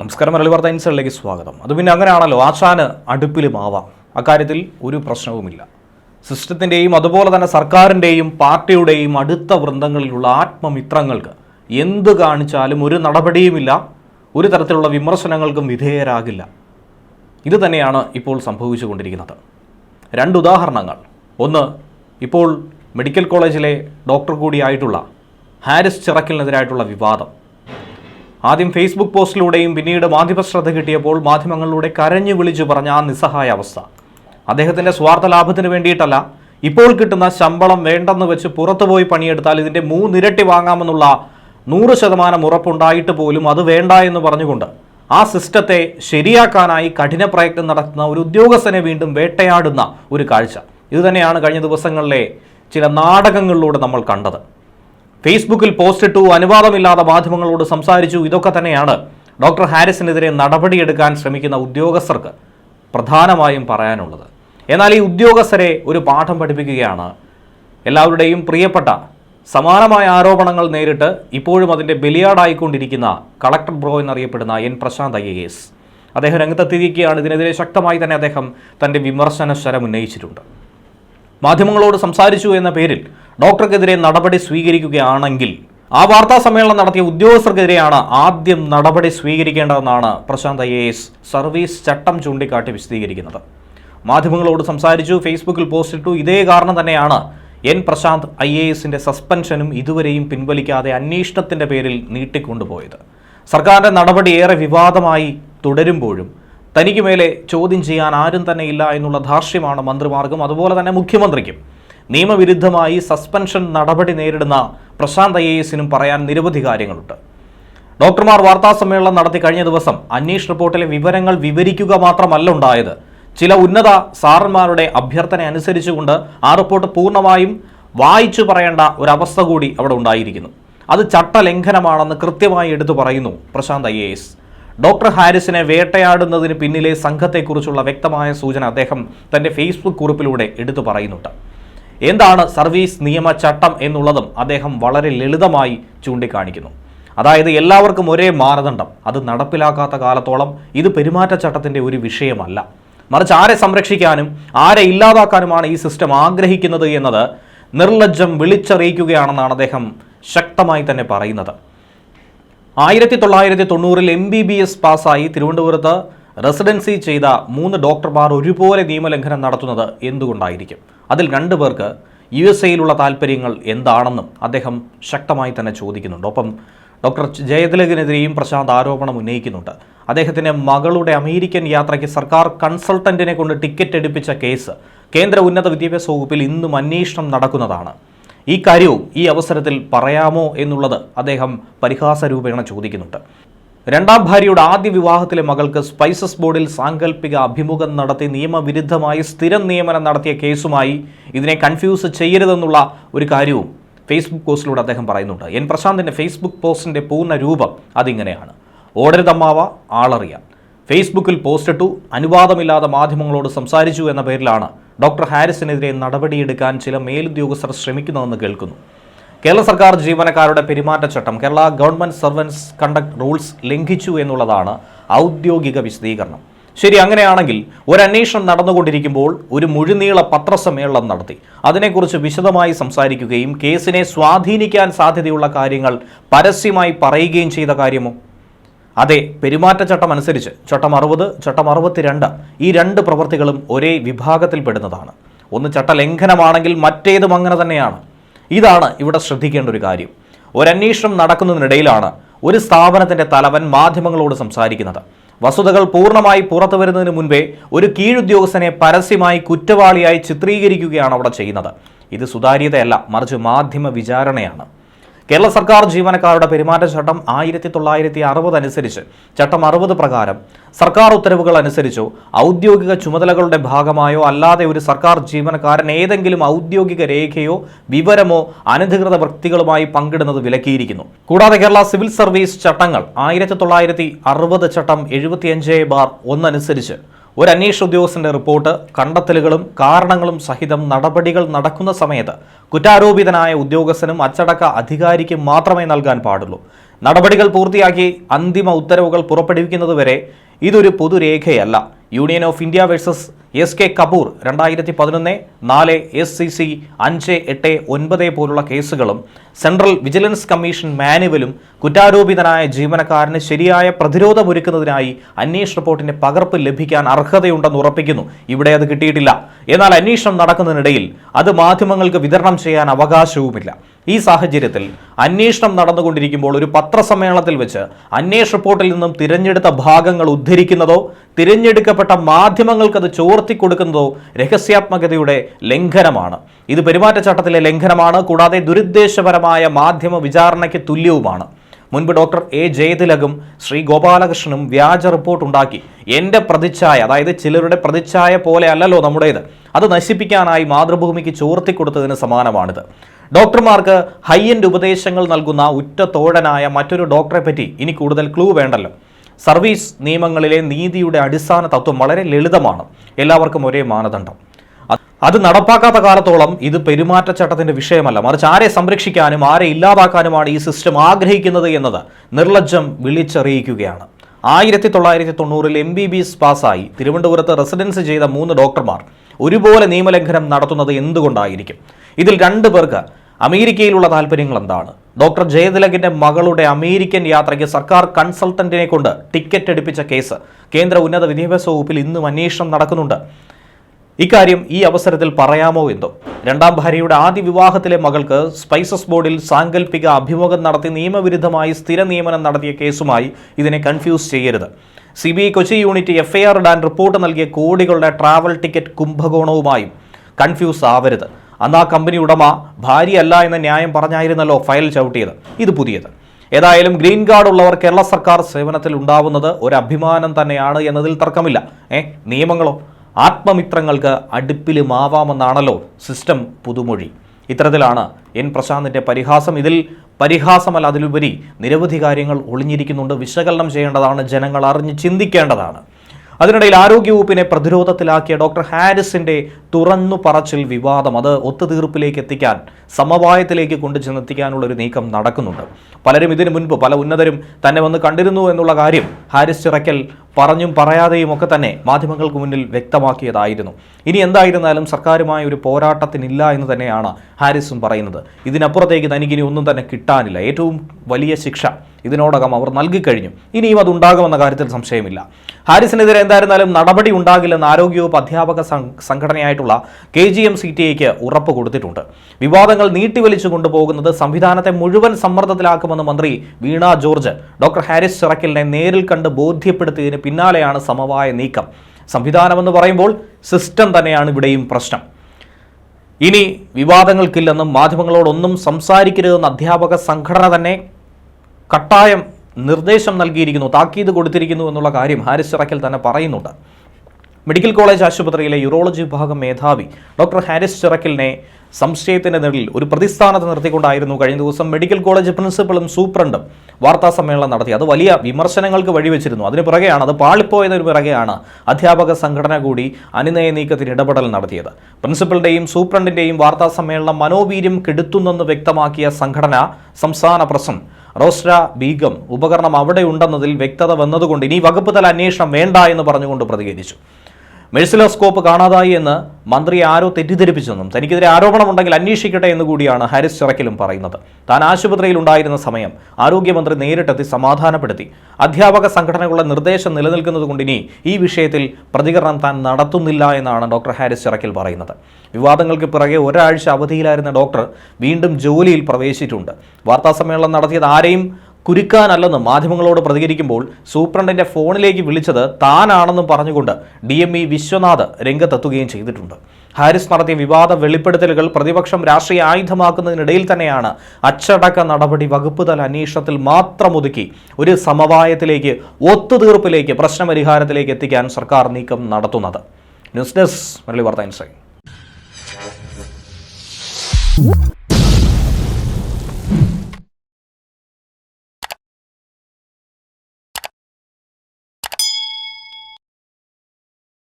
നമസ്കാരം മലയാളി വാർത്ത ഇൻസൈഡിലേക്ക് സ്വാഗതം. അത് പിന്നെ അങ്ങനെയാണല്ലോ ആശാന് അടുപ്പിലും ആവാം. അക്കാര്യത്തിൽ ഒരു പ്രശ്നവുമില്ല. സിസ്റ്റത്തിന്റെയും അതുപോലെ തന്നെ സർക്കാരിന്റെയും പാർട്ടിയുടെയും അടുത്ത വൃന്ദങ്ങളിലുള്ള ആത്മമിത്രങ്ങൾക്ക് എന്ത് കാണിച്ചാലും ഒരു നടപടിയുമില്ല ഒരു തരത്തിലുള്ള വിമർശനങ്ങൾക്കും വിധേയരാകില്ല. ഇത് തന്നെയാണ് ഇപ്പോൾ സംഭവിച്ചുകൊണ്ടിരിക്കുന്നത്. രണ്ട് ഉദാഹരണങ്ങൾ. ഒന്ന് ഇപ്പോൾ മെഡിക്കൽ കോളേജിലെ ഡോക്ടർ കൂടിയായിട്ടുള്ള ഹാരിസ് ചിറക്കലിനെതിരായിട്ടുള്ള വിവാദം. ആദ്യം ഫേസ്ബുക്ക് പോസ്റ്റിലൂടെയും പിന്നീട് മാധ്യമ ശ്രദ്ധ കിട്ടിയപ്പോൾ മാധ്യമങ്ങളിലൂടെ കരഞ്ഞു വിളിച്ചു പറഞ്ഞ ആ നിസ്സഹായ അവസ്ഥ. അദ്ദേഹത്തിന്റെ സ്വാർത്ഥ ലാഭത്തിന് വേണ്ടിയിട്ടല്ല ഇപ്പോൾ കിട്ടുന്ന ശമ്പളം വേണ്ടെന്ന് വെച്ച് പുറത്തുപോയി പണിയെടുത്താൽ ഇതിന്റെ മൂന്നിരട്ടി വാങ്ങാമെന്നുള്ള നൂറ് ശതമാനം ഉറപ്പുണ്ടായിട്ട് പോലും അത് വേണ്ട എന്ന് പറഞ്ഞുകൊണ്ട് ആ സിസ്റ്റത്തെ ശരിയാക്കാനായി കഠിന പ്രയത്നം നടത്തുന്ന ഒരു ഉദ്യോഗസ്ഥനെ വീണ്ടും വേട്ടയാടുന്ന ഒരു കാഴ്ച. ഇതുതന്നെയാണ് കഴിഞ്ഞ ദിവസങ്ങളിലെ ചില നാടകങ്ങളിലൂടെ നമ്മൾ കണ്ടത്. ഫേസ്ബുക്കിൽ പോസ്റ്റ് ഇട്ടു അനുവാദമില്ലാതെ മാധ്യമങ്ങളോട് സംസാരിച്ചു. ഇതൊക്കെ തന്നെയാണ് ഡോക്ടർ ഹാരിസിനെതിരെ നടപടിയെടുക്കാൻ ശ്രമിക്കുന്ന ഉദ്യോഗസ്ഥർക്ക് പ്രധാനമായും പറയാനുള്ളത്. എന്നാൽ ഈ ഉദ്യോഗസ്ഥരെ ഒരു പാഠം പഠിപ്പിക്കുകയാണ്. എല്ലാവരുടെയും പ്രിയപ്പെട്ട സമാനമായ ആരോപണങ്ങൾ നേരിട്ട് ഇപ്പോഴും അതിന്റെ ബലിയാടായിക്കൊണ്ടിരിക്കുന്ന കളക്ടർ ബ്രോ എന്നറിയപ്പെടുന്ന N Prashanth I A S. അദ്ദേഹം രംഗത്തെത്തിയിരിക്കുകയാണ്. ഇതിനെതിരെ ശക്തമായി തന്നെ അദ്ദേഹം തന്റെ വിമർശന ശരം ഉന്നയിച്ചിട്ടുണ്ട്. മാധ്യമങ്ങളോട് സംസാരിച്ചു എന്ന പേരിൽ ഡോക്ടർക്കെതിരെ നടപടി സ്വീകരിക്കുകയാണെങ്കിൽ ആ വാർത്താ സമ്മേളനം നടത്തിയ ഉദ്യോഗസ്ഥർക്കെതിരെയാണ് ആദ്യം നടപടി സ്വീകരിക്കേണ്ടതെന്നാണ് പ്രശാന്ത് ഐ സർവീസ് ചട്ടം ചൂണ്ടിക്കാട്ടി വിശദീകരിക്കുന്നത്. മാധ്യമങ്ങളോട് സംസാരിച്ചു ഫേസ്ബുക്കിൽ പോസ്റ്റ് ഇട്ടു. ഇതേ കാരണം തന്നെയാണ് എൻ പ്രശാന്ത് ഐ എ എസിന്റെ സസ്പെൻഷനും ഇതുവരെയും പിൻവലിക്കാതെ അന്വേഷണത്തിന്റെ പേരിൽ നീട്ടിക്കൊണ്ടുപോയത്. സർക്കാരിന്റെ നടപടി ഏറെ വിവാദമായി തുടരുമ്പോഴും തനിക്ക് മേലെ ചോദ്യം ചെയ്യാൻ ആരും തന്നെ ഇല്ല എന്നുള്ള ധാർഷ്ട്യമാണ് മന്ത്രിമാർക്കും അതുപോലെ തന്നെ മുഖ്യമന്ത്രിക്കും. നിയമവിരുദ്ധമായി സസ്പെൻഷൻ നടപടി നേരിടുന്ന പ്രശാന്ത് ഐ എസിനും പറയാൻ നിരവധി കാര്യങ്ങളുണ്ട്. ഡോക്ടർമാർ വാർത്താ സമ്മേളനം നടത്തി കഴിഞ്ഞ ദിവസം അന്വേഷണ റിപ്പോർട്ടിലെ വിവരങ്ങൾ വിവരിക്കുക മാത്രമല്ല ഉണ്ടായത്. ചില ഉന്നത സാറന്മാരുടെ അഭ്യർത്ഥന അനുസരിച്ചുകൊണ്ട് ആ റിപ്പോർട്ട് പൂർണമായും വായിച്ചു പറയേണ്ട ഒരവസ്ഥ കൂടി അവിടെ ഉണ്ടായിരിക്കുന്നു. അത് ചട്ടലംഘനമാണെന്ന് കൃത്യമായി എടുത്തു പറയുന്നു പ്രശാന്ത് ഐ ഡോക്ടർ ഹാരിസിനെ വേട്ടയാടുന്നതിന് പിന്നിലെ സംഘത്തെക്കുറിച്ചുള്ള വ്യക്തമായ സൂചന അദ്ദേഹം തന്റെ ഫേസ്ബുക്ക് കുറിപ്പിലൂടെ എടുത്തു പറയുന്നുണ്ട്. എന്താണ് സർവീസ് നിയമ ചട്ടം എന്നുള്ളതും അദ്ദേഹം വളരെ ലളിതമായി ചൂണ്ടിക്കാണിക്കുന്നു. അതായത് എല്ലാവർക്കും ഒരേ മാനദണ്ഡം അത് നടപ്പിലാക്കാത്ത കാലത്തോളം ഇത് പെരുമാറ്റച്ചട്ടത്തിന്റെ ഒരു വിഷയമല്ല. മറിച്ച് ആരെ സംരക്ഷിക്കാനും ആരെ ഇല്ലാതാക്കാനുമാണ് ഈ സിസ്റ്റം ആഗ്രഹിക്കുന്നത് എന്നത് നിർലജ്ജം വിളിച്ചറിയിക്കുകയാണെന്നാണ് അദ്ദേഹം ശക്തമായി തന്നെ പറയുന്നത്. ആയിരത്തി തൊള്ളായിരത്തി തൊണ്ണൂറിൽ എം ബി ബി എസ് പാസ്സായി തിരുവനന്തപുരത്ത് റെസിഡൻസി ചെയ്ത മൂന്ന് ഡോക്ടർമാർ ഒരുപോലെ നിയമലംഘനം നടത്തുന്നത് എന്തുകൊണ്ടായിരിക്കും? അതിൽ രണ്ടു പേർക്ക് യു എസ് എയിലുള്ള താല്പര്യങ്ങൾ എന്താണെന്നും അദ്ദേഹം ശക്തമായി തന്നെ ചോദിക്കുന്നുണ്ട്. ഒപ്പം ഡോക്ടർ ജയതിലകനെതിരെയും പ്രശാന്ത് ആരോപണം ഉന്നയിക്കുന്നുണ്ട്. അദ്ദേഹത്തിന്റെ മകളുടെ അമേരിക്കൻ യാത്രയ്ക്ക് സർക്കാർ കൺസൾട്ടന്റിനെ കൊണ്ട് ടിക്കറ്റ് എടുപ്പിച്ച കേസ് കേന്ദ്ര ഉന്നത വിദ്യാഭ്യാസ വകുപ്പിൽ ഇന്നും അന്വേഷണം നടക്കുന്നതാണ്. ഈ കാര്യവും ഈ അവസരത്തിൽ പറയാമോ എന്നുള്ളത് അദ്ദേഹം പരിഹാസരൂപേണ ചോദിക്കുന്നുണ്ട്. രണ്ടാം ഭാര്യയുടെ ആദ്യ വിവാഹത്തിലെ മകൾക്ക് സ്പൈസസ് ബോർഡിൽ സാങ്കല്പിക അഭിമുഖം നടത്തി നിയമവിരുദ്ധമായി സ്ഥിരം നിയമനം നടത്തിയ കേസുമായി ഇതിനെ കൺഫ്യൂസ് ചെയ്യരുതെന്നുള്ള ഒരു കാര്യവും ഫേസ്ബുക്ക് പോസ്റ്റിലൂടെ അദ്ദേഹം പറയുന്നുണ്ട്. എൻ പ്രശാന്തിന്റെ ഫേസ്ബുക്ക് പോസ്റ്റിന്റെ പൂർണ രൂപം അതിങ്ങനെയാണ് ഓടരുതമ്മാവ ആളറിയാം ഫേസ്ബുക്കിൽ പോസ്റ്റിട്ടു അനുവാദമില്ലാതെ മാധ്യമങ്ങളോട് സംസാരിച്ചു എന്ന പേരിലാണ് ഡോക്ടർ ഹാരിസിനെതിരെ നടപടിയെടുക്കാൻ ചില മേലുദ്യോഗസ്ഥർ ശ്രമിക്കുന്നതെന്ന് കേൾക്കുന്നു. കേരള സർക്കാർ ജീവനക്കാരുടെ പെരുമാറ്റച്ചട്ടം Kerala government servants conduct rules ലംഘിച്ചു എന്നുള്ളതാണ് ഔദ്യോഗിക വിശദീകരണം. ശരി അങ്ങനെയാണെങ്കിൽ ഒരു അന്വേഷണം നടന്നുകൊണ്ടിരിക്കുമ്പോൾ ഒരു മുഴുനീള പത്രസമ്മേളനം നടത്തി. അതിനെക്കുറിച്ച് വിശദമായി സംസാരിക്കുകയും കേസിനെ സ്വാധീനിക്കാൻ സാധ്യതയുള്ള കാര്യങ്ങൾ പരസ്യമായി പറയുകയും ചെയ്ത കാര്യമോ? അതെ പെരുമാറ്റച്ചട്ടം അനുസരിച്ച് ചട്ടം അറുപത് ചട്ടം അറുപത്തിരണ്ട് ഈ രണ്ട് പ്രവൃത്തികളും ഒരേ വിഭാഗത്തിൽപ്പെടുന്നതാണ്. ഒന്ന് ചട്ടലംഘനമാണെങ്കിൽ മറ്റേതും അങ്ങനെ തന്നെയാണ്. ഇതാണ് ഇവിടെ ശ്രദ്ധിക്കേണ്ട ഒരു കാര്യം. ഒരന്വേഷണം നടക്കുന്നതിനിടയിലാണ് ഒരു സ്ഥാപനത്തിന്റെ തലവൻ മാധ്യമങ്ങളോട് സംസാരിക്കുന്നത്. വസ്തുതകൾ പൂർണമായി പുറത്തു വരുന്നതിന് മുൻപേ ഒരു കീഴുദ്യോഗസ്ഥനെ പരസ്യമായി കുറ്റവാളിയായി ചിത്രീകരിക്കുകയാണ് അവിടെ ചെയ്യുന്നത്. ഇത് സുതാര്യതയല്ല മറിച്ച് മാധ്യമ വിചാരണയാണ്. കേരള സർക്കാർ ജീവനക്കാരുടെ പെരുമാറ്റച്ചട്ടം ആയിരത്തി തൊള്ളായിരത്തി അറുപത് അനുസരിച്ച് ചട്ടം അറുപത് പ്രകാരം സർക്കാർ ഉത്തരവുകൾ അനുസരിച്ചോ ഔദ്യോഗിക ചുമതലകളുടെ ഭാഗമായോ അല്ലാതെ ഒരു സർക്കാർ ജീവനക്കാരൻ ഏതെങ്കിലും ഔദ്യോഗിക രേഖയോ വിവരമോ അനധികൃത വ്യക്തികളുമായി പങ്കിടുന്നത് വിലക്കിയിരിക്കുന്നു. കൂടാതെ കേരള സിവിൽ സർവീസ് ചട്ടങ്ങൾ ആയിരത്തി തൊള്ളായിരത്തി അറുപത് ചട്ടം എഴുപത്തിയഞ്ച് ബാർ ഒന്നനുസരിച്ച് ഒരു അന്വേഷണ ഉദ്യോഗസ്ഥന്റെ റിപ്പോർട്ട് കണ്ടെത്തലുകളും കാരണങ്ങളും സഹിതം നടപടികൾ നടക്കുന്ന സമയത്ത് കുറ്റാരോപിതനായ ഉദ്യോഗസ്ഥനും അച്ചടക്ക അധികാരിക്കും മാത്രമേ നൽകാൻ പാടുള്ളൂ. നടപടികൾ പൂർത്തിയാക്കി അന്തിമ ഉത്തരവുകൾ പുറപ്പെടുവിക്കുന്നതുവരെ ഇതൊരു പൊതുരേഖയല്ല. Union of India versus S K Kapoor രണ്ടായിരത്തി പതിനൊന്ന് നാല് എസ് സി സി അഞ്ച് എട്ട് ഒൻപത് പോലുള്ള കേസുകളും സെൻട്രൽ വിജിലൻസ് കമ്മീഷൻ മാനുവലും കുറ്റാരോപിതനായ ജീവനക്കാരന് ശരിയായ പ്രതിരോധമൊരുക്കുന്നതിനായി അന്വേഷണ റിപ്പോർട്ടിന്റെ പകർപ്പ് ലഭിക്കാൻ അർഹതയുണ്ടെന്ന് ഉറപ്പിക്കുന്നു. ഇവിടെ അത് കിട്ടിയിട്ടില്ല. എന്നാൽ അന്വേഷണം നടക്കുന്നതിനിടയിൽ അത് മാധ്യമങ്ങൾക്ക് വിതരണം ചെയ്യാൻ അവകാശവുമില്ല. ഈ സാഹചര്യത്തിൽ അന്വേഷണം നടന്നുകൊണ്ടിരിക്കുമ്പോൾ ഒരു പത്രസമ്മേളനത്തിൽ വെച്ച് അന്വേഷണ റിപ്പോർട്ടിൽ നിന്നും തിരഞ്ഞെടുത്ത ഭാഗങ്ങൾ ഉദ്ധരിക്കുന്നതോ തിരഞ്ഞെടുക്കപ്പെട്ട മാധ്യമങ്ങൾക്കത് ചോർത്തിക്കൊടുക്കുന്നതോ രഹസ്യാത്മകതയുടെ ലംഘനമാണ്. ഇത് പെരുമാറ്റച്ചട്ടത്തിലെ ലംഘനമാണ് കൂടാതെ ദുരുദ്ദേശപരമായ മാധ്യമ വിചാരണയ്ക്ക് തുല്യവുമാണ്. മുൻപ് ഡോക്ടർ എ ജയതിലകും ശ്രീ ഗോപാലകൃഷ്ണനും വ്യാജ റിപ്പോർട്ട് ഉണ്ടാക്കി. എന്റെ പ്രതിച്ഛായ അതായത് ചിലരുടെ പ്രതിച്ഛായ പോലെ അല്ലല്ലോ നമ്മുടേത്. അത് നശിപ്പിക്കാനായി മാതൃഭൂമിക്ക് ചോർത്തിക്കൊടുത്തതിന് സമാനമാണിത്. ഡോക്ടർമാർക്ക് ഹൈ എൻഡ് ഉപദേശങ്ങൾ നൽകുന്ന ഉറ്റ തോഴനായ മറ്റൊരു ഡോക്ടറെ പറ്റി ഇനി കൂടുതൽ ക്ലൂ വേണ്ടല്ലോ. സർവീസ് നിയമങ്ങളിലെ നീതിയുടെ അടിസ്ഥാന തത്വം വളരെ ലളിതമാണ്. എല്ലാവർക്കും ഒരേ മാനദണ്ഡം. അത് നടപ്പാക്കാത്ത കാലത്തോളം ഇത് പെരുമാറ്റച്ചട്ടത്തിന്റെ വിഷയമല്ല. മറിച്ച് ആരെ സംരക്ഷിക്കാനും ആരെ ഇല്ലാതാക്കാനുമാണ് ഈ സിസ്റ്റം ആഗ്രഹിക്കുന്നത് എന്നത് നിർലജ്ജം വിളിച്ചറിയിക്കുകയാണ്. ആയിരത്തി തൊള്ളായിരത്തി തൊണ്ണൂറിൽ എം ബി ബി എസ് പാസ്സായി. തിരുവനന്തപുരത്ത് റെസിഡൻസ് ചെയ്ത മൂന്ന് ഡോക്ടർമാർ ഒരുപോലെ നിയമലംഘനം നടത്തുന്നത് എന്തുകൊണ്ടായിരിക്കും? ഇതിൽ രണ്ടു പേർക്ക് അമേരിക്കയിലുള്ള താല്പര്യങ്ങൾ എന്താണ് ഡോക്ടർ ജയതിലകിന്റെ മകളുടെ അമേരിക്കൻ യാത്രയ്ക്ക് സർക്കാർ കൺസൾട്ടന്റിനെ കൊണ്ട് ടിക്കറ്റ് എടുപ്പിച്ച കേസ് കേന്ദ്ര ഉന്നത വിദ്യാഭ്യാസ വകുപ്പിൽ ഇന്നും അന്വേഷണം നടക്കുന്നുണ്ട്. ഇക്കാര്യം ഈ അവസരത്തിൽ പറയാമോ എന്തോ? രണ്ടാം ഭാര്യയുടെ ആദ്യ വിവാഹത്തിലെ മകൾക്ക് സ്പൈസസ് ബോർഡിൽ സാങ്കല്പിക അഭിമുഖം നടത്തി നിയമവിരുദ്ധമായി സ്ഥിര നിയമനം നടത്തിയ കേസുമായി ഇതിനെ കൺഫ്യൂസ് ചെയ്യരുത്. C B I Kochi unit F I R ഇടാൻ റിപ്പോർട്ട് നൽകിയ കോടികളുടെ ട്രാവൽ ടിക്കറ്റ് കുംഭകോണവുമായും കൺഫ്യൂസ് ആവരുത്. അന്ന് ആ കമ്പനി ഉടമ ഭാര്യയല്ല എന്ന ന്യായം പറഞ്ഞായിരുന്നല്ലോ ഫയൽ ചവിട്ടിയത്. ഇത് പുതിയത്. ഏതായാലും ഗ്രീൻ കാർഡ് ഉള്ളവർ കേരള സർക്കാർ സേവനത്തിൽ ഉണ്ടാവുന്നത് ഒരു അഭിമാനം തന്നെയാണ് എന്നതിൽ തർക്കമില്ല. ഏ നിയമങ്ങളോ ആത്മമിത്രങ്ങൾക്ക് അടുപ്പിലുമാവാമെന്നാണല്ലോ സിസ്റ്റം പുതുമൊഴി. ഇത്തരത്തിലാണ് എൻ പ്രശാന്തിന്റെ പരിഹാസം. ഇതിൽ പരിഹാസമല്ല അതിലുപരി നിരവധി കാര്യങ്ങൾ ഒളിഞ്ഞിരിക്കുന്നുണ്ട്. വിശകലനം ചെയ്യേണ്ടതാണ് ജനങ്ങൾ അറിഞ്ഞ് ചിന്തിക്കേണ്ടതാണ്. അതിനിടയിൽ ആരോഗ്യവകുപ്പിനെ പ്രതിരോധത്തിലാക്കിയ ഡോക്ടർ ഹാരിസിന്റെ തുറന്നു പറച്ചിൽ വിവാദം അത് ഒത്തുതീർപ്പിലേക്ക് എത്തിക്കാൻ സമവായത്തിലേക്ക് കൊണ്ടുചെന്നെത്തിക്കാനുള്ള ഒരു നീക്കം നടക്കുന്നുണ്ട്. പലരും ഇതിനു മുൻപ് പല ഉന്നതരും തന്നെ വന്ന് കണ്ടിരുന്നു എന്നുള്ള കാര്യം ഹാരിസ് ചിറക്കൽ പറഞ്ഞും പറയാതെയും ഒക്കെ തന്നെ മാധ്യമങ്ങൾക്ക് മുന്നിൽ വ്യക്തമാക്കിയതായിരുന്നു. ഇനി എന്തായിരുന്നാലും സർക്കാരുമായ ഒരു പോരാട്ടത്തിനില്ല എന്ന് തന്നെയാണ് ഹാരിസും പറയുന്നത്. ഇതിനപ്പുറത്തേക്ക് തനിക്കിനി ഒന്നും തന്നെ കിട്ടാനില്ല. ഏറ്റവും വലിയ ശിക്ഷ ഇതിനോടകം അവർ നൽകിക്കഴിഞ്ഞു. ഇനിയും അത് ഉണ്ടാകുമെന്ന കാര്യത്തിൽ സംശയമില്ല. ഹാരിസിനെതിരെ എന്തായിരുന്നാലും നടപടി ഉണ്ടാകില്ലെന്ന് ആരോഗ്യവകുപ്പ് അധ്യാപക സംഘടനയായിട്ടുള്ള K G M C T എക്ക് ഉറപ്പ് കൊടുത്തിട്ടുണ്ട്. വിവാദങ്ങൾ നീട്ടിവലിച്ചു കൊണ്ടുപോകുന്നത് സംവിധാനത്തെ മുഴുവൻ സമ്മർദ്ദത്തിലാക്കുമെന്ന് മന്ത്രി വീണ ജോർജ് ഡോക്ടർ ഹാരിസ് ചിറക്കലിനെ നേരിൽ കണ്ട് ബോധ്യപ്പെടുത്തിയതിന് പിന്നാലെയാണ് സമവായ നീക്കം. സംവിധാനമെന്ന് പറയുമ്പോൾ സിസ്റ്റം തന്നെയാണ് ഇവിടെയും പ്രശ്നം. ഇനി വിവാദങ്ങൾക്കില്ലെന്നും മാധ്യമങ്ങളോടൊന്നും സംസാരിക്കരുതെന്ന് അധ്യാപക സംഘടന തന്നെ കട്ടായം നിർദ്ദേശം നൽകിയിരിക്കുന്നു താക്കീത് കൊടുത്തിരിക്കുന്നു എന്നുള്ള കാര്യം ഹാരിസ് ചിറക്കൽ തന്നെ പറയുന്നുണ്ട്. മെഡിക്കൽ കോളേജ് ആശുപത്രിയിലെ യൂറോളജി വിഭാഗം മേധാവി ഡോക്ടർ ഹാരിസ് ചിറക്കലിനെ സംശയത്തിന്റെ നിഴലിൽ ഒരു പ്രതിസ്ഥാനത്ത് നിർത്തിക്കൊണ്ടായിരുന്നു കഴിഞ്ഞ ദിവസം മെഡിക്കൽ കോളേജ് പ്രിൻസിപ്പളും സൂപ്രണ്ടും വാർത്താ സമ്മേളനം നടത്തി. അത് വലിയ വിമർശനങ്ങൾക്ക് വഴിവെച്ചിരുന്നു. അതിന് പിറകെയാണ് അത് പാളിപ്പോയതിന് പിറകെയാണ് അധ്യാപക സംഘടന കൂടി അനുനയ നീക്കത്തിന് ഇടപെടൽ നടത്തിയത്. പ്രിൻസിപ്പലിന്റെയും സൂപ്രണ്ടിന്റെയും വാർത്താ സമ്മേളനം മനോവീര്യം കെടുത്തുന്നെന്ന് വ്യക്തമാക്കിയ സംഘടന സംസ്ഥാന പ്രസിഡന്റ് റോസ്ര ബീഗം ഉപകരണം അവിടെ ഉണ്ടെന്നതിൽ വ്യക്തത വന്നതുകൊണ്ട് ഇനി വകുപ്പ് തല അന്വേഷണം വേണ്ട എന്ന് പറഞ്ഞുകൊണ്ട് പ്രതികരിച്ചു മെഴ്സിലോസ്കോപ്പ് കാണാതായി എന്ന് മന്ത്രി ആരോ തെറ്റിദ്ധരിപ്പിച്ചെന്നും തനിക്കെതിരെ ആരോപണമുണ്ടെങ്കിൽ അന്വേഷിക്കട്ടെ എന്ന് കൂടിയാണ് ഹാരിസ് ചിറക്കിലും പറയുന്നത്. താൻ ആശുപത്രിയിൽ ഉണ്ടായിരുന്ന സമയം ആരോഗ്യമന്ത്രി നേരിട്ടെത്തി സമാധാനപ്പെടുത്തി. അധ്യാപക സംഘടനകളുടെ നിർദ്ദേശം നിലനിൽക്കുന്നത് കൊണ്ട് ഇനി ഈ വിഷയത്തിൽ പ്രതികരണം താൻ നടത്തുന്നില്ല എന്നാണ് ഡോക്ടർ ഹാരിസ് ചിറക്കിൽ പറയുന്നത്. വിവാദങ്ങൾക്ക് പിറകെ ഒരാഴ്ച അവധിയിലായിരുന്ന ഡോക്ടർ വീണ്ടും ജോലിയിൽ പ്രവേശിച്ചിട്ടുണ്ട്. വാർത്താസമ്മേളനം നടത്തിയത് ആരെയും കുരുക്കാനല്ലെന്ന് മാധ്യമങ്ങളോട് പ്രതികരിക്കുമ്പോൾ സൂപ്രണ്ടിന്റെ ഫോണിലേക്ക് വിളിച്ചത് താനാണെന്നും പറഞ്ഞുകൊണ്ട് ഡി എം ഇ വിശ്വനാഥ് രംഗത്തെത്തുകയും ചെയ്തിട്ടുണ്ട്. ഹാരിസ് നടത്തിയ വിവാദ വെളിപ്പെടുത്തലുകൾ പ്രതിപക്ഷം രാഷ്ട്രീയ ആയുധമാക്കുന്നതിനിടയിൽ തന്നെയാണ് അച്ചടക്ക നടപടി വകുപ്പ് തല അന്വേഷണത്തിൽ മാത്രം ഒതുക്കി ഒരു സമവായത്തിലേക്ക് ഒത്തുതീർപ്പിലേക്ക് പ്രശ്നപരിഹാരത്തിലേക്ക് എത്തിക്കാൻ സർക്കാർ നീക്കം നടത്തുന്നത്. ന്യൂസ് ഡെസ്ക് മുരളി വാർത്ത ഇൻസൈ.